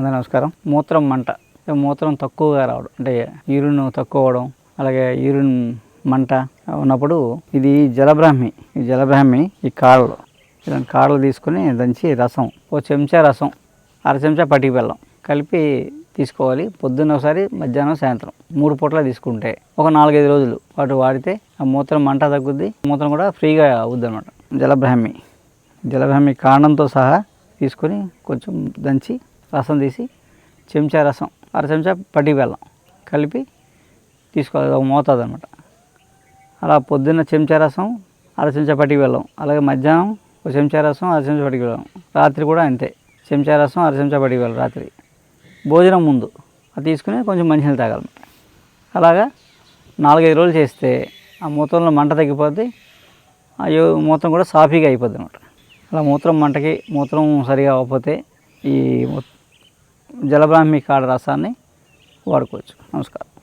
అందరూ నమస్కారం. మూత్రం మంట. మూత్రం తక్కువగా రావడం. అంటే యూరిన్ తక్కువ అవడం అలాగే యూరిన్ మంట ఉన్నప్పుడు ఇది జలబ్రాహ్మి. ఈ జలబ్రాహ్మి ఈ కాడలు. ఇలాంటి కాడలు తీసుకొని దంచి రసం ఓ చెంచా రసం అర చెంచా పటికి బెల్లం కలిపి తీసుకోవాలి. పొద్దున్న ఒకసారి మధ్యాహ్నం సాయంత్రం. మూడు పూట్ల తీసుకుంటే ఒక నాలుగైదు రోజులు వాటి వాడితే ఆ మూత్రం మంట తగ్గుద్ది. మూత్రం కూడా ఫ్రీగా అవుద్ది అనమాట జలబ్రాహ్మి. జలబ్రాహ్మి కాండంతో సహా తీసుకొని కొంచెం దంచి రసం తీసి చెంచా రసం అర చెంచా పట్టి బెల్లం కలిపి తీసుకోవాలి. ఒక మోతాదు అనమాట అలా పొద్దున్న చెంచా రసం అర చెంచా పట్టి బెల్లం అలాగే మధ్యాహ్నం ఒక చెంచా రసం అర చెంచా పట్టి బెల్లం. రాత్రి కూడా అంతే. చెంచా రసం అర చెంచా పట్టి బెల్లం రాత్రి. భోజనం ముందు అది తీసుకుని కొంచెం మంచినీళ్ళు తాగాలి అలాగా నాలుగైదు రోజులు చేస్తే ఆ మూత్రంలో మంట తగ్గిపోద్ది. ఆ మూత్రం కూడా సాఫీగా అయిపోద్ది అనమాట అలా మూత్రం మంటకి మూత్రం సరిగా అవ్వకపోతే ఈ జలబ్రాహ్మి కాడ రసాన్ని వాడుకోవచ్చు. నమస్కారం.